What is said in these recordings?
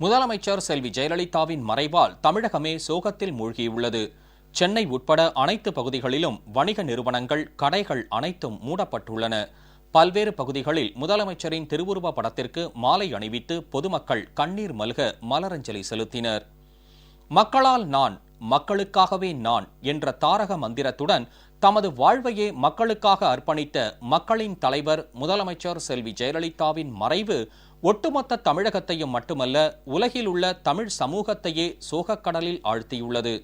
முதலமைச்சர் செல்வி ஜெயலலிதாவின் மறைவால் தமிழகமே சோகத்தில் மூழ்கியுள்ளது. சென்னை உட்பட அனைத்து பகுதிகளிலும் வணிக நிறுவனங்கள் கடைகள் அனைத்தும் மூடப்பட்டுள்ளன. பல்வேறு பகுதிகளில் முதலமைச்சரின் திருவுருவ படத்திற்கு மாலை அணிவித்து பொதுமக்கள் கண்ணீர் மல்க மலரஞ்சலி செலுத்தினர். மக்களால் நான் மக்களுக்காகவே நான் என்ற தாரக மந்திரத்துடன் தமது வாழ்வையே மக்களுக்காக அர்ப்பணித்த மக்களின் தலைவர் முதலமைச்சர் செல்வி ஜெயலலிதாவின் மறைவு ஒட்டுமொத்த தமிழகத்தையும் மட்டுமல்ல உலகில் உள்ள தமிழ் சமூகத்தையே சோகக்கடலில் ஆழ்த்தியுள்ளது.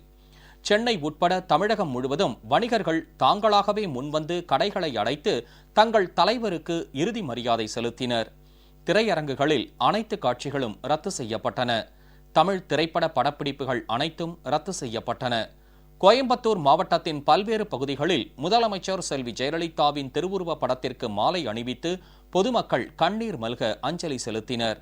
சென்னை உட்பட தமிழகம் முழுவதும் வணிகர்கள் தாங்களாகவே முன்வந்து கடைகளை அடைத்து தங்கள் தலைவருக்கு இறுதி மரியாதை செலுத்தினர். திரையரங்குகளில் அனைத்து காட்சிகளும் ரத்து செய்யப்பட்டன. தமிழ் திரைப்பட படப்பிடிப்புகள் அனைத்தும் ரத்து செய்யப்பட்டன. கோயம்புத்தூர் மாவட்டத்தின் பல்வேறு பகுதிகளில் முதலமைச்சர் செல்வி ஜெயலலிதாவின் திருவுருவ படத்திற்கு மாலை அணிவித்து பொதுமக்கள் கண்ணீர் மல்க அஞ்சலி செலுத்தினர்.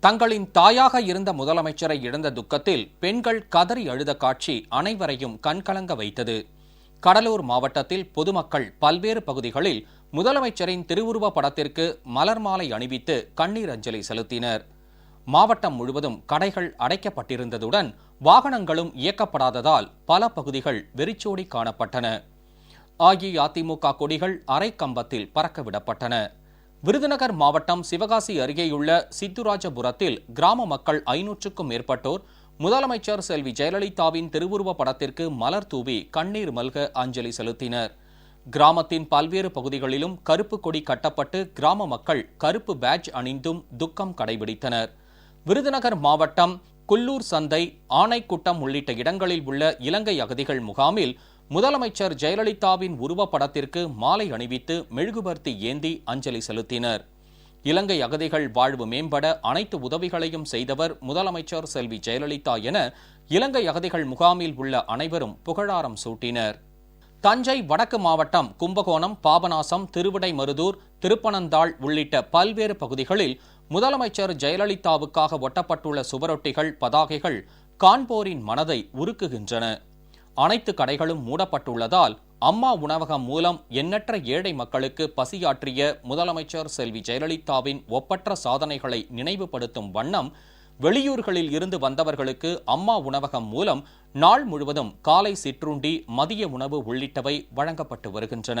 தங்களின் தாயாக இருந்த முதலமைச்சரை இழந்த துக்கத்தில் பெண்கள் கதறி அழுத காட்சி அனைவரையும் கண்கலங்க வைத்தது. கடலூர் மாவட்டத்தில் பொதுமக்கள் பல்வேறு பகுதிகளில் முதலமைச்சரின் திருவுருவ படத்திற்கு மலர் மாலை அணிவித்து கண்ணீர் அஞ்சலி செலுத்தினர். மாவட்டம் முழுவதும் கடைகள் அடைக்கப்பட்டிருந்ததுடன் வாகனங்களும் இயக்கப்படாததால் பல பகுதிகள் வெறிச்சோடி காணப்பட்டன. அஇஅதிமுக கொடிகள் அரை கம்பத்தில் பறக்கவிடப்பட்டன. விருதுநகர் மாவட்டம் சிவகாசி அருகேயுள்ள சித்துராஜபுரத்தில் கிராம மக்கள் ஐநூற்றுக்கும் மேற்பட்டோர் முதலமைச்சர் செல்வி ஜெயலலிதாவின் திருவுருவ படத்திற்கு மலர் தூவி கண்ணீர் மல்க அஞ்சலி செலுத்தினர். கிராமத்தின் பல்வேறு பகுதிகளிலும் கருப்பு கொடி கட்டப்பட்டு கிராம மக்கள் கருப்பு பேட்ஜ் அணிந்தும் துக்கம் கடைபிடித்தனர். விருதுநகர் மாவட்டம் குல்லூர் சந்தை ஆனைக்குட்டம் உள்ளிட்ட இடங்களில் உள்ள இலங்கை அகதிகள் முகாமில் முதலமைச்சர் ஜெயலலிதாவின் உருவப்படத்திற்கு மாலை அணிவித்து மெழுகுபர்த்தி ஏந்தி அஞ்சலி செலுத்தினர். இலங்கை அகதிகள் வாழ்வு மேம்பட அனைத்து உதவிகளையும் செய்தவர் முதலமைச்சர் செல்வி ஜெயலலிதா என இலங்கை அகதிகள் முகாமில் உள்ள அனைவரும் புகழாரம் சூட்டினர். தஞ்சை வடக்கு மாவட்டம் கும்பகோணம் பாபநாசம் திருவிடைமருதூர் திருப்பனந்தாள் உள்ளிட்ட பல்வேறு பகுதிகளில் முதலமைச்சர் ஜெயலலிதாவுக்காக ஒட்டப்பட்டுள்ள சுவரொட்டிகள் பதாகைகள் காண்போரின் மனதை உருக்குகின்றன. அனைத்து கடைகளும் மூடப்பட்டுள்ளதால் அம்மா உணவகம் மூலம் எண்ணற்ற ஏழை மக்களுக்கு பசியாற்றிய முதலமைச்சர் செல்வி ஜெயலலிதாவின் ஒப்பற்ற சாதனைகளை நினைவுபடுத்தும் வண்ணம் வெளியூர்களில் இருந்து வந்தவர்களுக்கு அம்மா உணவகம் மூலம் நாள் முழுவதும் காலை சிற்றுண்டி மதிய உணவு உள்ளிட்டவை வழங்கப்பட்டு வருகின்றன.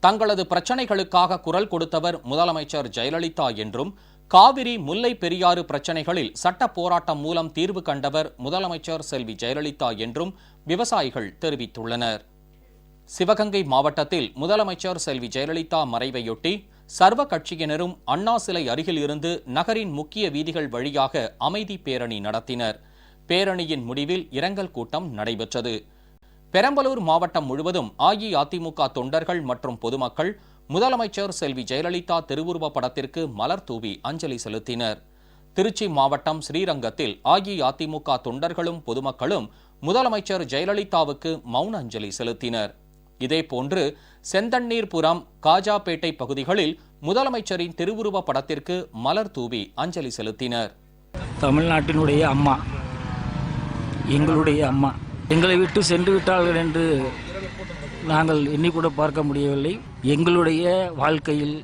தங்களது பிரச்சனைகளுக்காக குரல் கொடுத்தவர் முதலமைச்சர் ஜெயலலிதா என்றும் காவிரி முல்லை பெரியாறு பிரச்சனைகளில் சட்ட போராட்டம் மூலம் தீர்வு கண்டவர் முதலமைச்சர் செல்வி ஜெயலலிதா என்றும் விவசாயிகள் தெரிவித்துள்ளனர். சிவகங்கை மாவட்டத்தில் முதலமைச்சர் செல்வி ஜெயலலிதா மறைவையொட்டி சர்வ கட்சியினரும் அண்ணா சிலை அருகில் இருந்து நகரின் முக்கிய வீதிகள் வழியாக அமைதி பேரணி நடத்தினர். பேரணியின் முடிவில் இரங்கல் கூட்டம் நடைபெற்றது. பெரம்பலூர் மாவட்டம் முழுவதும் அஇஅதிமுக தொண்டர்கள் மற்றும் பொதுமக்கள் முதலமைச்சர் செல்வி ஜெயலலிதா திருவுருவ படத்திற்கு மலர் தூவி அஞ்சலி செலுத்தினர். திருச்சி மாவட்டம் ஸ்ரீரங்கத்தில் அஇஅதிமுக தொண்டர்களும் பொதுமக்களும் முதலமைச்சர் ஜெயலலிதாவுக்கு மௌன அஞ்சலி செலுத்தினர். இதேபோன்று செந்தண்ணீர்புரம் காஜாபேட்டை பகுதிகளில் முதலமைச்சரின் திருவுருவ படத்திற்கு மலர் தூவி அஞ்சலி செலுத்தினர். தமிழ்நாட்டினுடைய அம்மா எங்களுடைய அம்மா எங்களை விட்டு சென்று விட்டார்கள் என்று நாங்கள் எண்ணிக்கூட பார்க்க முடியவில்லை. எங்களுடைய வாழ்க்கையில்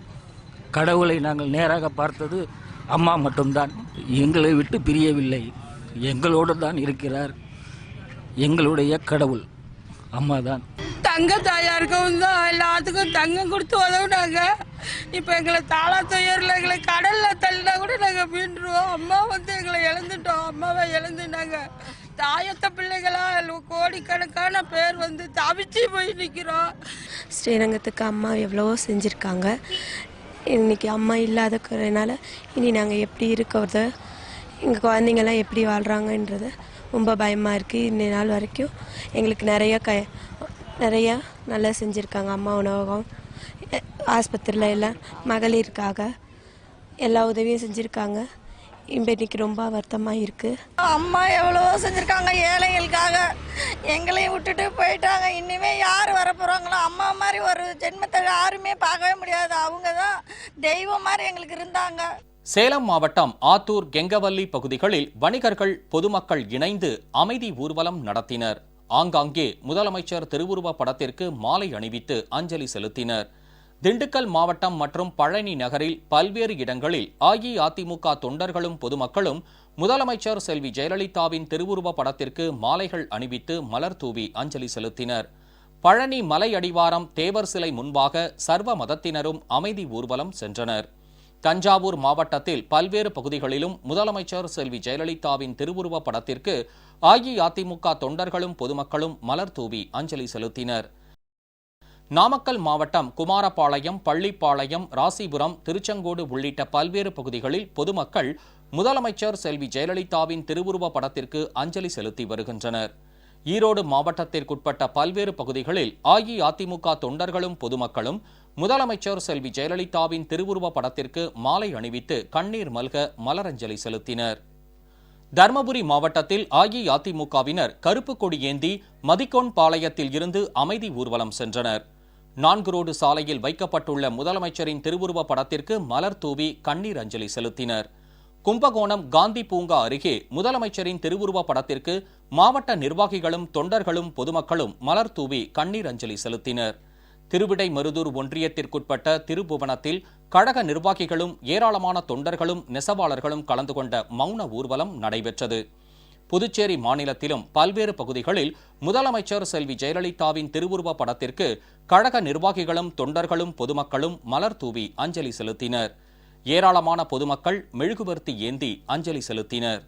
கடவுளை நாங்கள் நேராக பார்த்தது அம்மா மட்டும்தான். எங்களை விட்டு பிரியவில்லை. எங்களோடு தான் இருக்கிறார். எங்களுடைய கடவுள் அம்மா தான் தங்க தாயாருக்கும் தான் எல்லாத்துக்கும் தங்கம் கொடுத்து உதவுனாங்க. இப்போ எங்களை தாளா துயரில் எங்களை கடலில் தள்ளினா கூட நாங்கள் மீண்டுருவோம் அம்மா வந்து எங்களை இழந்துட்டோம். அம்மாவை இழந்துட்டாங்க தாயத்த பிள்ளைகளா கோடிக்கணக்கான பேர் வந்து தவிச்சு போய் நிற்கிறோம் ஸ்ரீரங்கத்துக்கு அம்மா எவ்வளவோ செஞ்சுருக்காங்க. இன்னைக்கு அம்மா இல்லாதக்கிறதுனால இனி நாங்கள் எப்படி இருக்கிறது எங்கள் குழந்தைங்கள்லாம் எப்படி வாழ்கிறாங்கன்றது ரொம்ப பயமாக இருக்குது இந்த நாள் வரைக்கும் எங்களுக்கு நிறைய க நிறையா நல்லா செஞ்சுருக்காங்க அம்மா உணவகம் ஆஸ்பத்திரியில் எல்லாம் மகளிருக்காக எல்லா உதவியும் செஞ்சுருக்காங்க. இப்போ இன்னைக்கு ரொம்ப வருத்தமாக இருக்குது அம்மா எவ்வளவோ செஞ்சுருக்காங்க ஏழைகளுக்காக. எங்களையும் விட்டுட்டு போயிட்டாங்க. இனிமே யார் வர போகிறாங்களோ அம்மா மாதிரி ஒரு ஜென்மத்தை யாருமே பார்க்கவே முடியாது. அவங்க தான் தெய்வம் மாதிரி எங்களுக்கு இருந்தாங்க. சேலம் மாவட்டம் ஆத்தூர் கெங்கவல்லி பகுதிகளில் வணிகர்கள் பொதுமக்கள் இணைந்து அமைதி ஊர்வலம் நடத்தினர். ஆங்காங்கே முதலமைச்சர் திருவுருவ படத்திற்கு மாலை அணிவித்து அஞ்சலி செலுத்தினர். திண்டுக்கல் மாவட்டம் மற்றும் பழனி நகரில் பல்வேறு இடங்களில் அஇஅதிமுக தொண்டர்களும் பொதுமக்களும் முதலமைச்சர் செல்வி ஜெயலலிதாவின் திருவுருவ படத்திற்கு மாலைகள் அணிவித்து மலர் தூவி அஞ்சலி செலுத்தினர். பழனி மலை அடிவாரம் தேவர் சிலை முன்பாக சர்வ மதத்தினரும் அமைதி ஊர்வலம் சென்றனர். தஞ்சாவூர் மாவட்டத்தில் பல்வேறு பகுதிகளிலும் முதலமைச்சர் செல்வி ஜெயலலிதாவின் திருவுருவ படத்திற்கு அஇஅதிமுக தொண்டர்களும் பொதுமக்களும் மலர் தூவி அஞ்சலி செலுத்தினர். நாமக்கல் மாவட்டம் குமாரபாளையம் பள்ளிப்பாளையம் ராசிபுரம் திருச்செங்கோடு உள்ளிட்ட பல்வேறு பகுதிகளில் பொதுமக்கள் முதலமைச்சர் செல்வி ஜெயலலிதாவின் திருவுருவ படத்திற்கு அஞ்சலி செலுத்தி வருகின்றனர். ஈரோடு மாவட்டத்திற்குட்பட்ட பல்வேறு பகுதிகளில் அஇஅதிமுக தொண்டர்களும் பொதுமக்களும் முதலமைச்சர் செல்வி ஜெயலலிதாவின் திருவுருவ படத்திற்கு மாலை அணிவித்து கண்ணீர் மல்க மலரஞ்சலி செலுத்தினர். தர்மபுரி மாவட்டத்தில் அஇஅதிமுகவினர் கருப்பு கொடி ஏந்தி மதிக்கோன் பாளையத்தில் இருந்து அமைதி ஊர்வலம் சென்றனர். நான்கு ரோடு சாலையில் வைக்கப்பட்டுள்ள முதலமைச்சரின் திருவுருவ படத்திற்கு மலர் தூவி கண்ணீர் அஞ்சலி செலுத்தினர். கும்பகோணம் காந்தி பூங்கா அருகே முதலமைச்சரின் திருவுருவ படத்திற்கு மாவட்ட நிர்வாகிகளும் தொண்டர்களும் பொதுமக்களும் மலர் தூவி கண்ணீர் அஞ்சலி செலுத்தினர். திருவிடை மருதூர் ஒன்றியத்திற்குட்பட்ட திருபுவனத்தில் கழக நிர்வாகிகளும் ஏராளமான தொண்டர்களும் நெசவாளர்களும் கலந்து கொண்ட மௌன ஊர்வலம் நடைபெற்றது. புதுச்சேரி மாநிலத்திலும் பல்வேறு பகுதிகளில் முதலமைச்சர் செல்வி ஜெயலலிதாவின் திருவுருவ படத்திற்கு கழக நிர்வாகிகளும் தொண்டர்களும் பொதுமக்களும் மலர் தூவி அஞ்சலி செலுத்தினர். ஏராளமான பொதுமக்கள் மெழுகுவர்த்தி ஏந்தி அஞ்சலி செலுத்தினர்.